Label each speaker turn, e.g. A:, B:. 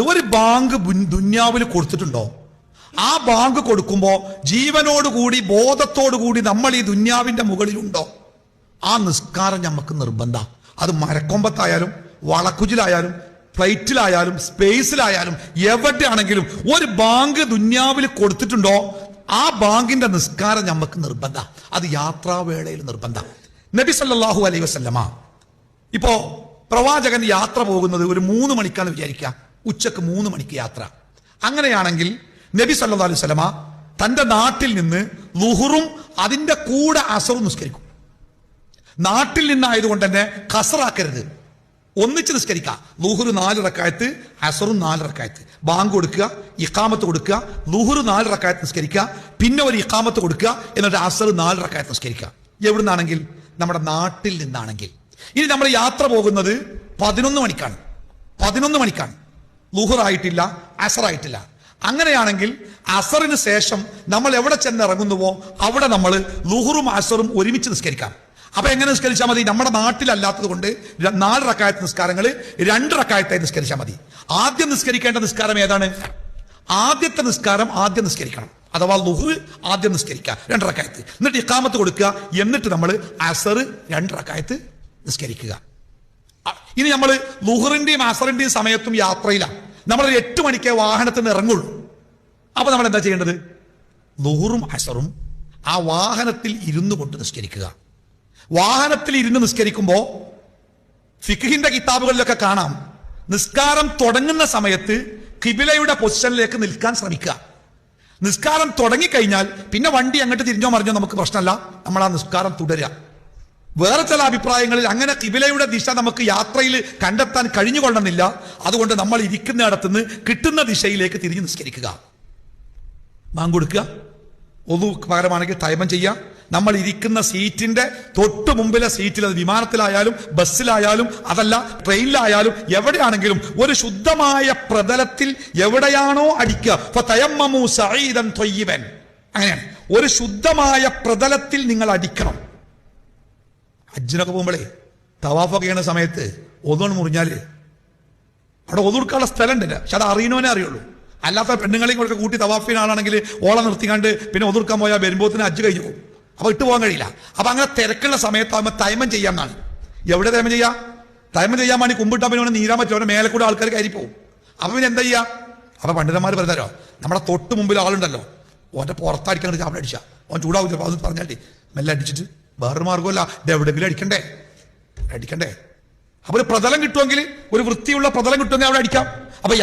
A: ഒരു ബാങ്ക് ദുന്യാവിൽ കൊടുത്തിട്ടുണ്ടോ? ആ ബാങ്ക് കൊടുക്കുമ്പോ ജീവനോടുകൂടി ബോധത്തോടുകൂടി നമ്മൾ ഈ ദുന്യാവിന്റെ മുകളിലുണ്ടോ? ആ നിസ്കാരം നമുക്ക് നിർബന്ധ. അത് മരക്കൊമ്പത്തായാലും വളക്കുജിലായാലും ഫ്ലൈറ്റിലായാലും സ്പേസിലായാലും എവിടെയാണെങ്കിലും ഒരു ബാങ്ക് ദുന്യാവിൽ കൊടുത്തിട്ടുണ്ടോ? ആ ബാങ്കിന്റെ നിസ്കാരം നമുക്ക് നിർബന്ധ. അത് യാത്രാവേളയിൽ നിർബന്ധ. നബി സല്ലാഹു അലൈ വസല്ലമ. ഇപ്പോ പ്രവാചകൻ യാത്ര പോകുന്നത് ഒരു മൂന്ന് മണിക്കാണ് വിചാരിക്കുക ഉച്ചയ്ക്ക് മൂന്ന് മണിക്ക് യാത്ര. അങ്ങനെയാണെങ്കിൽ നബി സല്ലല്ലാഹു അലൈഹി വസല്ലമ തന്റെ നാട്ടിൽ നിന്ന് ലുഹുറും അതിന്റെ കൂടെ അസറും നിസ്കരിക്കും. നാട്ടിൽ നിന്നായതുകൊണ്ട് തന്നെ കസറാക്കരുത്. ഒന്നിച്ച് നിസ്കരിക്കുക ലുഹുർ നാല് റക്കായത്ത് അസറും നാല് റക്കായത്ത്. ബാങ്ക് കൊടുക്കുക ഇക്കാമത്ത് കൊടുക്കുക ലുഹുർ നാല് റക്കായത്ത് നിസ്കരിക്കുക പിന്നെ ഒരു ഇക്കാമത്ത് കൊടുക്കുക എന്നിട്ട് അസർ നാല് റക്കായത്ത് നിസ്കരിക്കുക. എവിടുന്നാണെങ്കിൽ? നമ്മുടെ നാട്ടിൽ നിന്നാണെങ്കിൽ. ഇനി നമ്മൾ യാത്ര പോകുന്നത് പതിനൊന്ന് മണിക്കാണ്. പതിനൊന്ന് മണിക്കാണ്. ലുഹുർ അസറായിട്ടില്ല. അങ്ങനെയാണെങ്കിൽ അസറിന് ശേഷം നമ്മൾ എവിടെ ചെന്ന് ഇറങ്ങുന്നുവോ അവിടെ നമ്മൾ ലുഹുറും അസറും ഒരുമിച്ച് നിസ്കരിക്കാം. അപ്പൊ എങ്ങനെ നിസ്കരിച്ചാൽ മതി? നമ്മുടെ നാട്ടിലല്ലാത്തത് കൊണ്ട് നാല് റക്കായത്ത് നിസ്കാരങ്ങൾ രണ്ട് റക്കായത്തായി നിസ്കരിച്ചാൽ മതി. ആദ്യം നിസ്കരിക്കേണ്ട നിസ്കാരം ഏതാണ്? ആദ്യത്തെ നിസ്കാരം ആദ്യം നിസ്കരിക്കണം. അഥവാ ലുഹു ആദ്യം നിസ്കരിക്കുക രണ്ട് റക്കായത്ത്. എന്നിട്ട് ഇക്കാമത്ത് കൊടുക്കുക എന്നിട്ട് നമ്മൾ അസർ രണ്ട് റക്കായത്ത് നിസ്കരിക്കുക. ഇനി നമ്മൾ ലുഹറിന്റെയും അസറിന്റെയും സമയത്തും യാത്രയിലാണ്. നമ്മൾ ഒരു എട്ട് മണിക്ക് വാഹനത്തിന് ഇറങ്ങുള്ളൂ. അപ്പൊ നമ്മൾ എന്താ ചെയ്യേണ്ടത്? നൂറും അസറും ആ വാഹനത്തിൽ ഇരുന്നു കൊണ്ട് നിസ്കരിക്കുക. വാഹനത്തിൽ ഇരുന്ന് നിസ്കരിക്കുമ്പോ ഫിഖിന്റെ കിതാബുകളിലൊക്കെ കാണാം. നിസ്കാരം തുടങ്ങുന്ന സമയത്ത് കിബിലയുടെ പൊസിഷനിലേക്ക് നിൽക്കാൻ ശ്രമിക്കുക. നിസ്കാരം തുടങ്ങിക്കഴിഞ്ഞാൽ പിന്നെ വണ്ടി അങ്ങോട്ട് തിരിഞ്ഞോ മറിഞ്ഞോ നമുക്ക് പ്രശ്നമല്ല. നമ്മൾ ആ നിസ്കാരം തുടരുക വേറെ ചില അഭിപ്രായങ്ങളിൽ അങ്ങനെ കിബിലയുടെ ദിശ നമുക്ക് യാത്രയിൽ കണ്ടെത്താൻ കഴിഞ്ഞുകൊള്ളണമെന്നില്ല. അതുകൊണ്ട് നമ്മൾ ഇരിക്കുന്നിടത്തുനിന്ന് കിട്ടുന്ന ദിശയിലേക്ക് തിരിഞ്ഞു നിസ്കരിക്കുക. മാം കൊടുക്കുക. ഒന്നു പകരമാണെങ്കിൽ ടൈമം ചെയ്യുക. നമ്മൾ ഇരിക്കുന്ന സീറ്റിന്റെ തൊട്ട് മുമ്പിലെ സീറ്റിൽ അത് വിമാനത്തിലായാലും ബസ്സിലായാലും അതല്ല ട്രെയിനിലായാലും എവിടെയാണെങ്കിലും ഒരു ശുദ്ധമായ പ്രതലത്തിൽ എവിടെയാണോ അടിക്കുക. അങ്ങനെയാണ്. ഒരു ശുദ്ധമായ പ്രതലത്തിൽ നിങ്ങൾ അടിക്കണം. ഹജ്ജിനൊക്കെ പോകുമ്പോഴേ തവാഫൊക്കെ ചെയ്യുന്ന സമയത്ത് ഒന്നുകൊണ്ട് മുറിഞ്ഞാൽ അവിടെ ഒതുക്കാനുള്ള സ്ഥലം ഉണ്ടല്ല പക്ഷെ അത് അറിയണവനെ അറിയുള്ളൂ. അല്ലാത്ത പെണ്ണുങ്ങളെയും കൂടെ കൂട്ടി തവാഫിന് ആളാണെങ്കിൽ ഓളെ നിർത്തിക്കാണ്ട് പിന്നെ ഒതുക്കാൻ പോയാൽ വരുമ്പോത്തിന് അജ്ജ് കഴിഞ്ഞു പോകും. അപ്പൊ ഇട്ട് പോകാൻ കഴിയില്ല. അപ്പൊ അങ്ങനെ തിരക്കുള്ള സമയത്താകുമ്പോൾ തൈമം ചെയ്യാമെന്നാണ് എവിടെ തൈമം ചെയ്യാം? തൈമം ചെയ്യാൻ വേണ്ടി കുമ്പിട്ടാ പിന്നെ നീരാൻ പറ്റും അവന്റെ മേലെ കൂടെ ആൾക്കാർ കയറി പോകും അപ്പൊ പിന്നെ എന്താ ചെയ്യാ? അപ്പൊ പണ്ഡിതന്മാർ പറഞ്ഞാലോ നമ്മുടെ തൊട്ട് മുമ്പിൽ ആളുണ്ടല്ലോ. ഓന്റെ പുറത്തടിക്കാൻ അവിടെ അടിച്ചാ. ഓൻ ചൂടാവും ചിലപ്പോൾ അത് പറഞ്ഞാട്ടി മെല്ലെ അടിച്ചിട്ട് വേറൊരു മാർഗമല്ല ഇത് എവിടെങ്കിലും അടിക്കണ്ടേ? അടിക്കണ്ടേ? അപ്പൊ ഒരു പ്രതലം കിട്ടുമെങ്കിൽ ഒരു വൃത്തിയുള്ള പ്രതലം കിട്ടുമെങ്കിൽ അവിടെ അടിക്കാം. അപ്പൊ